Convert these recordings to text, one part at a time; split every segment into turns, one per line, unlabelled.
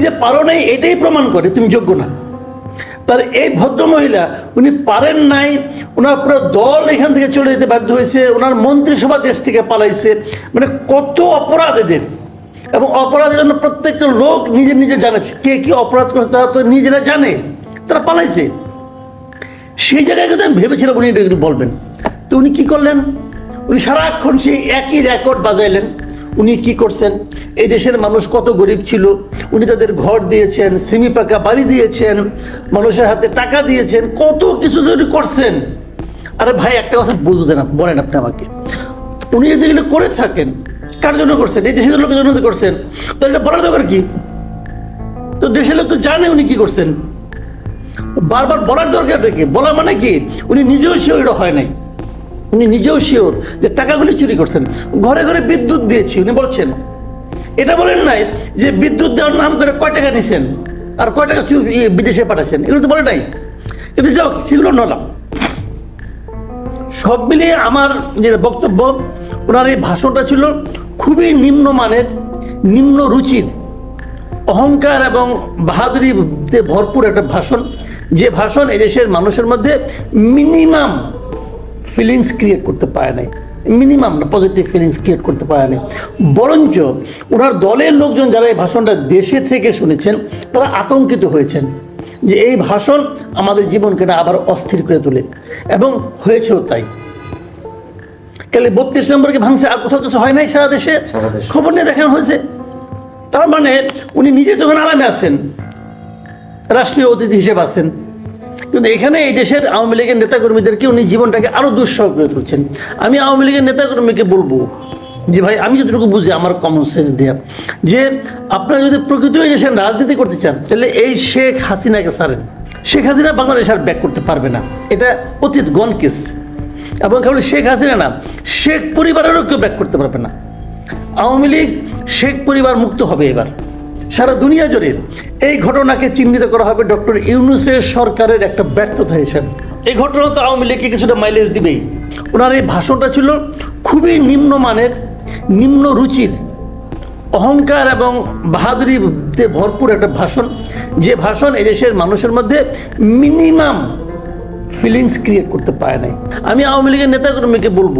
যে পারো নাই, এটাই প্রমাণ করে, তুমি যোগ্য না। তার এই ভদ্রমহিলা, উনি পারেন নাই ওনার পুরো দল এখান থেকে চলে যেতে বাধ্য হয়েছে ওনার মন্ত্রিসভা দেশ থেকে পালাইছে। মানে কত অপরাধ এদের। এবং অপরাধের জন্য প্রত্যেকটা লোক নিজে নিজে জানে, কে কি অপরাধ করে তারা তো নিজেরা জানে, তারা পালাইছে। সেই জায়গায় কিন্তু আমি ভেবেছিলাম উনি এটা বলবেন। তো উনি কি করলেন? উনি সারাক্ষণ সেই একই রেকর্ড বাজাইলেন। উনি কি করছেন? এই দেশের মানুষ কত গরিব ছিল। উনি তাদের ঘর দিয়েছেন, সিমি পাকা বাড়ি দিয়েছেন, মানুষের হাতে টাকা দিয়েছেন, কত কিছু উনি করছেন। আরে ভাই, একটা কথা বুঝবেন বলেন আপনি আমাকে। উনি যদি এগুলো করে থাকেন, কার জন্য করছেন? এই দেশের লোকের জন্য করছেন। তো এটা বলার দরকার কি? তো দেশের লোক তো জানে উনি কি করছেন। বারবার বলার দরকারটা কি? বলা মানে কি? উনি নিজেও এটা হয় নাই। উনি নিজেও শিওর যে টাকাগুলি চুরি করছেন। ঘরে ঘরে বিদ্যুৎ দিয়েছি, উনি বলছেন। এটা বলেন নাই যে বিদ্যুৎ দেওয়ার নাম করে কয় টাকা নিছেন আর কয় টাকা বিদেশে পাঠাচ্ছেন? এগুলো তো বলে নাই। কিন্তু যাও সেগুলো নলাম সব মিলিয়ে আমার যে বক্তব্য, ওনার এই ভাষণটা ছিল খুবই নিম্নমানের নিম্ন রুচির, অহংকার এবং বাহাদুরিতে ভরপুর একটা ভাষণ। যে ভাষণ এদেশের মানুষের মধ্যে মিনিমাম ফিলিংস ক্রিয়েট করতে পারে নাই। মিনিমাম না পজিটিভ ফিলিংস ক্রিয়েট করতে পারে নাই। বরঞ্চ ওনার দলের লোকজন যারা এই ভাষণটা দেশে থেকে শুনেছেন তারা আতঙ্কিত হয়েছেন যে এই ভাষণ আমাদের জীবনকে না আবার অস্থির করে তোলে। এবং হয়েছেও তাই। কালে বত্রিশ নম্বরকে ভাঙছে আর কোথাও কিছু হয় নাই সারা দেশে?
সারা দেশে।
খবর নিয়ে দেখানো হয়েছে। তার মানে উনি নিজে যখন আরামে আছেন রাষ্ট্রীয় অতিথি হিসেবে আছেন কিন্তু এখানে এই দেশের আওয়ামী লীগের নেতাকর্মীদেরকে উনি জীবনটাকে আরও দুঃসহ করে তুলছেন। আমি আওয়ামী লীগের নেতাকর্মীকে বলব যে, ভাই, আমি যতটুকু বুঝি আমার কমন সেন্স দেয়া, যে আপনারা যদি প্রকৃত এই দেশের রাজনীতি করতে চান, তাহলে এই শেখ হাসিনাকে সারেন শেখ হাসিনা বাংলাদেশ আর ব্যাক করতে পারবে না। এটা অতীত গন কেস এবং কেবল শেখ হাসিনা না, শেখ পরিবারেরও কেউ ব্যাক করতে পারবে না। আওয়ামী লীগ শেখ পরিবার মুক্ত হবে এবার। সারা দুনিয়া জুড়ে এই ঘটনাকে চিহ্নিত করা হবে ডক্টর ইউনুসের সরকারের একটা ব্যর্থতা হিসেবে। এই ঘটনা তো আওয়ামী লীগকে কিছুটা মাইলেজ দিবেই। ওনার এই ভাষণটা ছিল খুবই নিম্নমানের নিম্ন রুচির অহংকার এবং বাহাদুরিতে ভরপুর একটা ভাষণ। যে ভাষণ এদেশের মানুষের মধ্যে মিনিমাম ফিলিংস ক্রিয়েট করতে পারে নাই। আমি আওয়ামী লীগের নেতাকর্মীকে বলব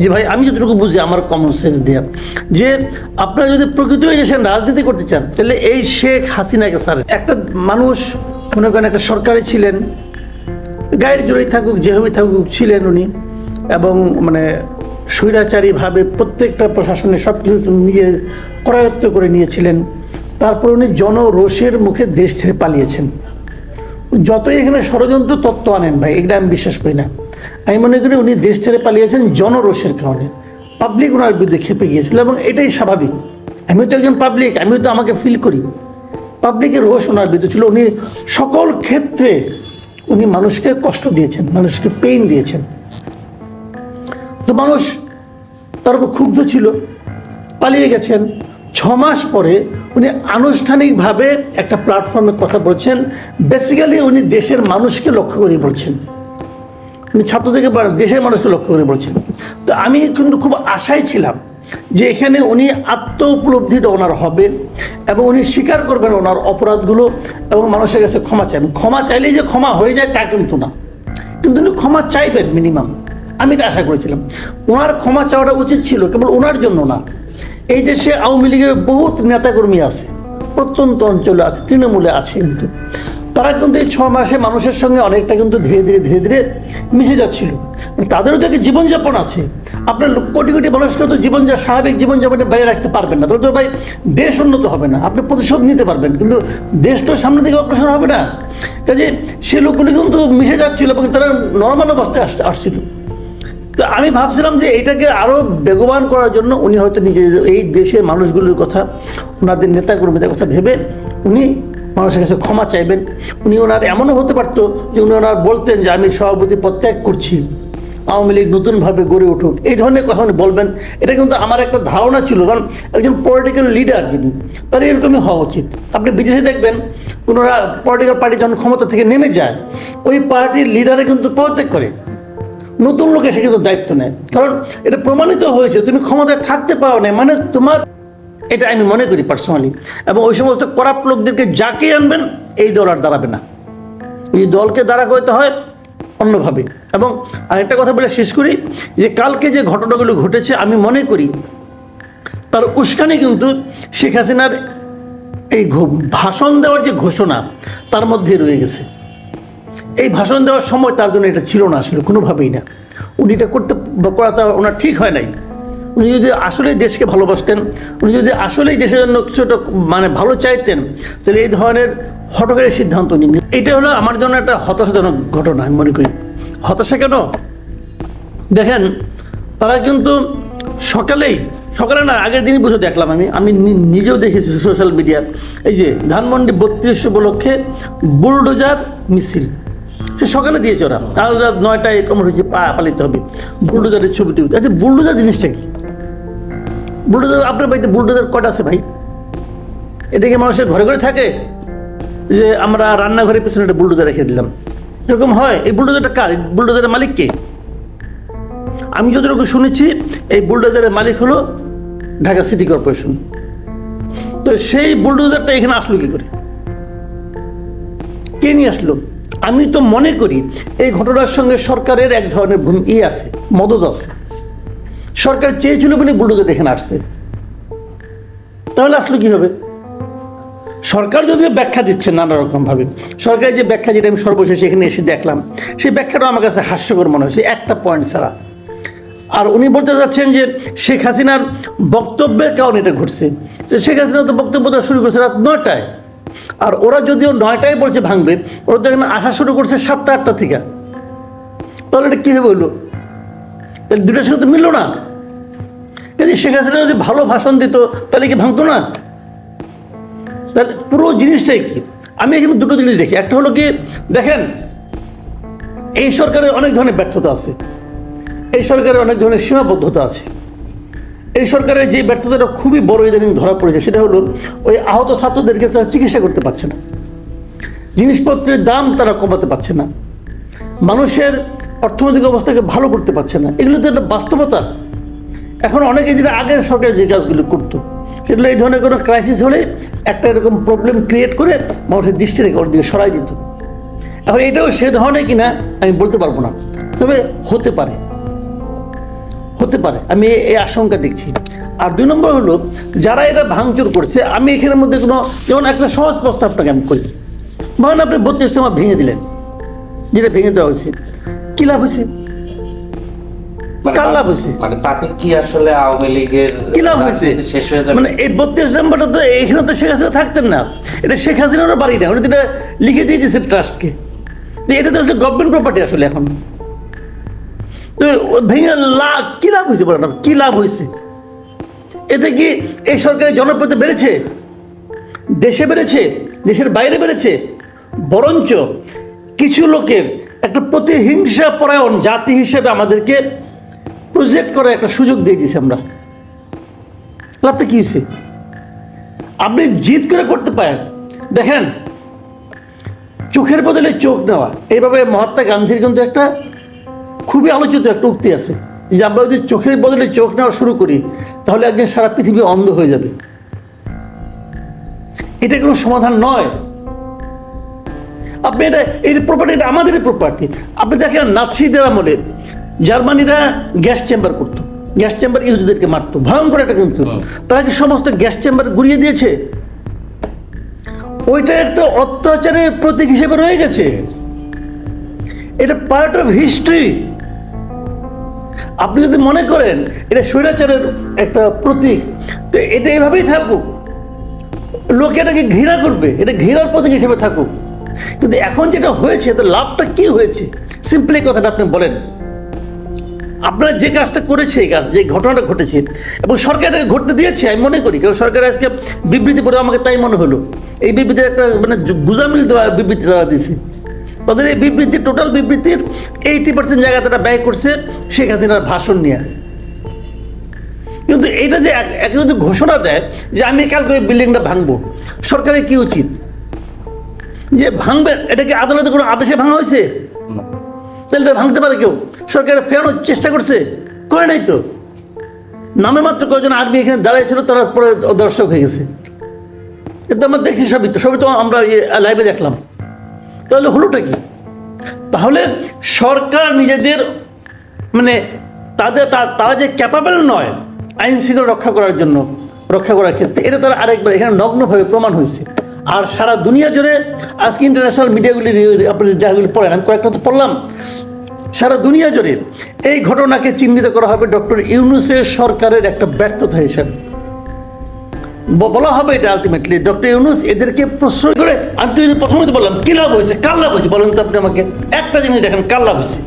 যে ভাই, আমি যতটুকু বুঝি আমার কমন সেন্স দেয়া, যে আপনারা যদি প্রকৃত এই দেশের রাজনীতি করতে চান, তাহলে এই শেখ হাসিনাকে স্যার, একটা মানুষ, মনে করেন একটা সরকারে ছিলেন, গায়ের জোরেই থাকুক, যেভাবে থাকুক ছিলেন উনি, এবং মানে স্বৈরাচারীভাবে প্রত্যেকটা প্রশাসনে সব কিছু নিজে করায়ত্ত করে নিয়েছিলেন, তারপর উনি জনরোষের মুখে দেশ ছেড়ে পালিয়েছেন। যতই এখানে ষড়যন্ত্র তত্ত্ব আনেন ভাই এটা আমি বিশ্বাস করি না। আমি মনে করি উনি দেশ ছেড়ে পালিয়েছেন জনরোষের কারণে। পাবলিক ওনার বিরুদ্ধে খেপে গিয়েছিল এবং এটাই স্বাভাবিক। আমিও তো একজন পাবলিক আমিও তো আমাকে ফিল করি। পাবলিকের রোষ ওনার বিরুদ্ধে ছিল, উনি সকল ক্ষেত্রে উনি মানুষকে কষ্ট দিয়েছেন, মানুষকে পেইন দিয়েছেন। তো মানুষ তার উপর ক্ষুব্ধ ছিল, পালিয়ে গেছেন। ছ মাস পরে উনি আনুষ্ঠানিকভাবে একটা প্ল্যাটফর্মে কথা বলছেন। বেসিক্যালি উনি দেশের মানুষকে লক্ষ্য করে বলছেন। উনি ছাত্র থেকে দেশের মানুষকে লক্ষ্য করে বলছেন তো আমি কিন্তু খুব আশায় ছিলাম যে এখানে উনি আত্ম উপলব্ধিটা ওনার হবে এবং উনি স্বীকার করবেন ওনার অপরাধগুলো এবং মানুষের কাছে ক্ষমা চাইবেন। ক্ষমা চাইলেই যে ক্ষমা হয়ে যায় তা কিন্তু না। কিন্তু উনি ক্ষমা চাইবেন মিনিমাম আমি এটা আশা করেছিলাম। ওনার ক্ষমা চাওয়াটা উচিত ছিল, কেবল ওনার জন্য না। এই দেশে আওয়ামী লীগের বহুত নেতাকর্মী আছে, প্রত্যন্ত অঞ্চলে আছে, তৃণমূলে আছে কিন্তু। তারা কিন্তু এই ছ মাসে মানুষের সঙ্গে অনেকটা কিন্তু ধীরে ধীরে ধীরে ধীরে মিশে যাচ্ছিল। তাদেরও তো একটা জীবনযাপন আছে। আপনার কোটি কোটি মানুষকে তো জীবন যা স্বাভাবিক জীবনযাপনে বাইরে রাখতে পারবেন না। তাহলে তো ভাই দেশ উন্নত হবে না। আপনি প্রতিশোধ নিতে পারবেন। কিন্তু দেশ তো সামনে থেকে অগ্রসর হবে না। কাজে সে লোকগুলি কিন্তু মিশে যাচ্ছিল এবং তারা নর্মাল অবস্থায় আসছে আসছিল। তো আমি ভাবছিলাম যে এটাকে আরও বেগবান করার জন্য উনি হয়তো নিজে এই দেশের মানুষগুলোর কথা, ওনাদের নেতাকর্মীদের কথা ভেবে উনি মানুষের কাছে ক্ষমা চাইবেন। উনি ওনার এমনও হতে পারতো যে উনি ওনার বলতেন যে, আমি সভাপতি পদত্যাগ করছি। আওয়ামী লীগ নতুনভাবে গড়ে উঠুক। এই ধরনের কথা উনি বলবেন। এটা কিন্তু আমার একটা ধারণা ছিল, কারণ একজন পলিটিক্যাল লিডার যিনি, তার এরকমই হওয়া উচিত। আপনি বিদেশে দেখবেন কোনো পলিটিক্যাল পার্টি যখন ক্ষমতা থেকে নেমে যায়, ওই পার্টির লিডারে কিন্তু পদত্যাগ করে। নতুন লোক এসে কিন্তু দায়িত্ব নেয়। কারণ এটা প্রমাণিত হয়েছে, তুমি ক্ষমতায় থাকতে পারো না মানে তোমার এটা আমি মনে করি পার্সোনালি এবং ওই সমস্ত করাপ্ট লোকদেরকে যাকে আনবেন, এই দল আর দাঁড়াবে না। এই দলকে দাঁড়া করতে হয় অন্যভাবে। এবং আরেকটা কথা বলে শেষ করি, যে কালকে যে ঘটনাগুলো ঘটেছে, আমি মনে করি তার উস্কানি কিন্তু শেখ হাসিনার এই ভাষণ দেওয়ার যে ঘোষণা, তার মধ্যে রয়ে গেছে। এই ভাষণ দেওয়ার সময় তার জন্য এটা ছিল না আসলে, কোনোভাবেই না। উনি এটা করতে করা তার ওনার ঠিক হয় নাই। উনি যদি আসলেই দেশকে ভালোবাসতেন, উনি যদি আসলেই দেশের জন্য কিছুটা মানে ভালো চাইতেন, তাহলে এই ধরনের হটকারী সিদ্ধান্ত নিন এটা হলো আমার জন্য একটা হতাশাজনক ঘটনা, আমি মনে করি। হতাশা কেন? দেখেন, তারা কিন্তু সকালেই, সকালে না, আগের দিনই বসে দেখলাম আমি। আমি নিজেও দেখেছি সোশ্যাল মিডিয়া। এই যে ধানমন্ডি বত্রিশ উপলক্ষে বুলডোজার মিছিল। সে সকালে দিয়েছে ওরা। তাহলে রাত নয়টায় কমর হয়েছে পা, পালিত হবে। বুলডোজারের ছবি টবি আচ্ছা বুলডোজার জিনিসটা কি? বুলডোজার আপনার বাড়িতে বুলডোজার কটা আছে ভাই? এটা কি মানুষের ঘরে ঘরে থাকে? যে আমরা রান্নাঘরের পেছনে একটা বুলডোজার রেখে দিলাম। এরকম হয়? এই বুলডোজারটা কার? বুলডোজারের মালিক কে? আমি যতটুকু শুনেছি, এই বুলডোজারের মালিক হলো ঢাকা সিটি কর্পোরেশন। তো সেই বুলডোজারটা এখানে আসলো কি করে? কে নিয়ে আসলো? আমি তো মনে করি, এই ঘটনার সঙ্গে সরকারের এক ধরনের ভূমি আছে, মদত আছে। সরকার চেয়েছিল বলে বুলডোজার এখানে আসছে। তাহলে আসলো কি হবে সরকার যদিও ব্যাখ্যা দিচ্ছে নানা রকম ভাবে সরকারের যে ব্যাখ্যা যেটা আমি সর্বশেষ এখানে এসে দেখলাম সেই ব্যাখ্যাটা আমার কাছে হাস্যকর মনে হয়েছে, একটা পয়েন্ট ছাড়া। আর উনি বলতে চাচ্ছেন যে শেখ হাসিনার বক্তব্যের কারণে এটা ঘটছে। তো শেখ হাসিনা তো বক্তব্য দেওয়া শুরু করছে রাত নয়টায়। আর ওরা যদিও নয়টায় বলছে ভাঙবে, ওরা তো এখানে আসা শুরু করছে সাতটা, আটটা থেকে। তাহলে এটা কীভাবে হলো? তাহলে দুটোর সাথে তো মিললো না। কিন্তু শেখ হাসিনা যদি ভালো ভাষণ দিত, তাহলে কি ভাঙতো না? তাহলে পুরো জিনিসটাই কি? আমি এখানে দুটো জিনিস দেখি। একটা হলো কি, দেখেন, এই সরকারের অনেক ধরনের ব্যর্থতা আছে। এই সরকারের অনেক ধরনের সীমাবদ্ধতা আছে। এই সরকারের যে ব্যর্থতাটা খুবই বড় ইদানিং ধরা পড়েছে, সেটা হলো ওই আহত ছাত্রদেরকে তারা চিকিৎসা করতে পারছে না। জিনিসপত্রের দাম তারা কমাতে পারছে না। মানুষের অর্থনৈতিক অবস্থাকে ভালো করতে পারছে না। এগুলো তো একটা বাস্তবতা। এখন অনেকে যেটা আগের সরকার যে কাজগুলো করতো, সেগুলো এই ধরনের কোনো ক্রাইসিস হলে একটা এরকম প্রবলেম ক্রিয়েট করে মানুষের দৃষ্টি রেখে ওর দিকে সরাই দিত। এখন এটাও সে ধরনের কিনা আমি বলতে পারব না। তবে হতে পারে। হতে পারে। আমি এই আশঙ্কা দেখছি। আর দুই নম্বর হলো, যারা এটা ভাঙচুর করছে, আমি এখানের মধ্যে কোনো, যেমন একটা সহজ প্রস্তাব আপনাকে আমি করি। ধরেন আপনি বত্রিশটা আমার ভেঙে দিলেন, যেটা ভেঙে দেওয়া হয়েছে। কী লাভ হয়েছে? কার লাভ হয়েছে?
মানে তাতে কি আসলে আওয়ামী লীগের
কি লাভ হয়েছে?
রাজনীতি শেষ হয়ে যাবে?
মানে এই বত্রিশ নাম্বারটা তো এখানে তো শেখ হাসিনা থাকতেন না। এটা শেখ হাসিনারও বাড়ি না উনি তো লিখে দিয়ে দিয়েছে ট্রাস্টকে। তো এটা তো আসলে গভর্নমেন্ট প্রপার্টি আসলে এখন। তো ও ভেঙে লাভ কি লাভ হয়েছে বলেন? কি লাভ হয়েছে? এতে কি এই সরকারের জনপ্রিয়তা বেড়েছে? দেশে বেড়েছে? দেশের বাইরে বেড়েছে? বরঞ্চ কিছু লোকের একটা প্রতিহিংসা পরায়ণ জাতি হিসেবে আমাদেরকে প্রজেক্ট করার একটা সুযোগ দিয়ে দিয়েছি আমরা। লাভটা কি হয়েছে? আপনি জিদ করে করতে পারেন। দেখেন, চোখের বদলে চোখ নেওয়া। এইভাবে মহাত্মা গান্ধীর কিন্তু একটা খুবই আলোচিত একটা উক্তি আছে যে, আমরা যদি চোখের বদলে চোখ নেওয়া শুরু করি, তাহলে একদিন সারা পৃথিবী অন্ধ হয়ে যাবে। এটা কোনো সমাধান নয়। আপনি এটা এই প্রপার্টি এটা আমাদেরই প্রপার্টি আপনি দেখেন নাৎসিদের আমলে জার্মানিরা গ্যাস চেম্বার করতো। গ্যাস চেম্বার ইহুদিদেরকে মারতো ভয়ঙ্কর একটা কিন্তু তারা কি সমস্ত গ্যাস চেম্বার গুড়িয়ে দিয়েছে? ওইটা একটা অত্যাচারের প্রতীক হিসেবে রয়ে গেছে। এটা পার্ট অফ হিস্ট্রি আপনি যদি মনে করেন এটা স্বৈরাচারের একটা প্রতীক তো এটা এইভাবেই থাকুক। লোকে এটাকে ঘৃণা করবে এটা ঘৃণার প্রতীক হিসেবে থাকুক। কিন্তু এখন যেটা হয়েছে তো লাভটা কি হয়েছে? সিম্পলি কথাটা আপনি বলেন। আপনারা যে কাজটা করেছে এই কাজ, যে ঘটনাটা ঘটেছে, এবং সরকার ঘটতে দিয়েছে, আমি মনে করি, কারণ সরকার আজকে বিবৃতি পড়ে আমাকে তাই মনে হলো। এই বিবৃতির একটা মানে গুজামিল দেওয়া বিবৃতি তারা দিয়েছে। তাদের এই বিবৃতি টোটাল বিবৃতির এইটি পার্সেন্ট জায়গা তারা ব্যয় করছে শেখ হাসিনার ভাষণ নিয়ে। কিন্তু এটা যে এক যদি ঘোষণা দেয় যে আমি কালকে ওই বিল্ডিংটা ভাঙবো, সরকারের কি উচিত? যে ভাঙবে, এটা কি আদালতে কোনো আদেশে ভাঙা হয়েছে? তাহলে এটা ভাঙতে পারে কেউ। সরকার ফেরানোর চেষ্টা করছে, করে নাই তো। নামে মাত্র কয়েকজন আর্মি এখানে দাঁড়িয়ে ছিল, তারা পরে দর্শক হয়ে গেছে। কিন্তু আমরা দেখছি সবই তো সবই তো আমরা লাইভে দেখলাম। তাহলে হলোটা কি? তাহলে সরকার নিজেদের মানে তাদের তারা যে ক্যাপাবেল নয় আইন শৃঙ্খলা রক্ষা করার জন্য, রক্ষা করার ক্ষেত্রে, এটা তারা আরেকবার এখানে নগ্নভাবে প্রমাণ হয়েছে। আর সারা দুনিয়া জুড়ে আজকে ইন্টারন্যাশনাল মিডিয়াগুলি আপনি যাগুলি পড়েন, আমি কয়েকটা তো পড়লাম। সারা দুনিয়া জুড়ে এই ঘটনাকে চিহ্নিত করা হবে ডক্টর ইউনুসের সরকারের একটা ব্যর্থতা হিসাবে। বলা হবে এটা আলটিমেটলি ডক্টর ইউনুস এদেরকে প্রশ্রয় করে, আমি তো প্রথমে তো বললাম, কী লাভ হয়েছে? কার লাভ হয়েছে? বলেন তো আপনি আমাকে। একটা জিনিস দেখেন, কার লাভ হয়েছে?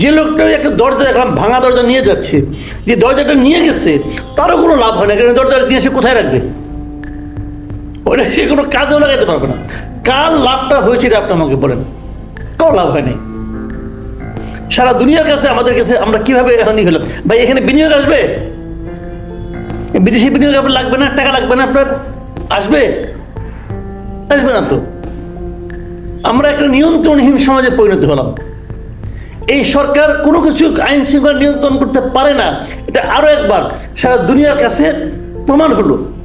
যে লোকটা একটা দরজা দেখলাম, ভাঙা দরজা নিয়ে যাচ্ছে। যে দরজাটা নিয়ে গেছে, তারও কোনো লাভ হয় না কারণ দরজাটা নিয়ে সে কোথায় রাখবে? ওটা সে কোনো কাজেও লাগাতে পারবে না। কার লাভটা হয়েছে এটা আপনি আমাকে বলেন। কারও লাভ হয়নি। সারা দুনিয়ার কাছে, আমাদের কাছে আমরা কীভাবে এখন হলাম? ভাই, এখানে বিনিয়োগ আসবে? বিদেশি বিনিয়োগ আপনার লাগবে না? টাকা লাগবে না আপনার? আসবে? আসবে না তো। আমরা একটা নিয়ন্ত্রণহীন সমাজে পরিণত হলাম। এই সরকার কোনো কিছু আইন শৃঙ্খলা নিয়ন্ত্রণ করতে পারে না। এটা আরও একবার সারা দুনিয়ার কাছে প্রমাণ হলো।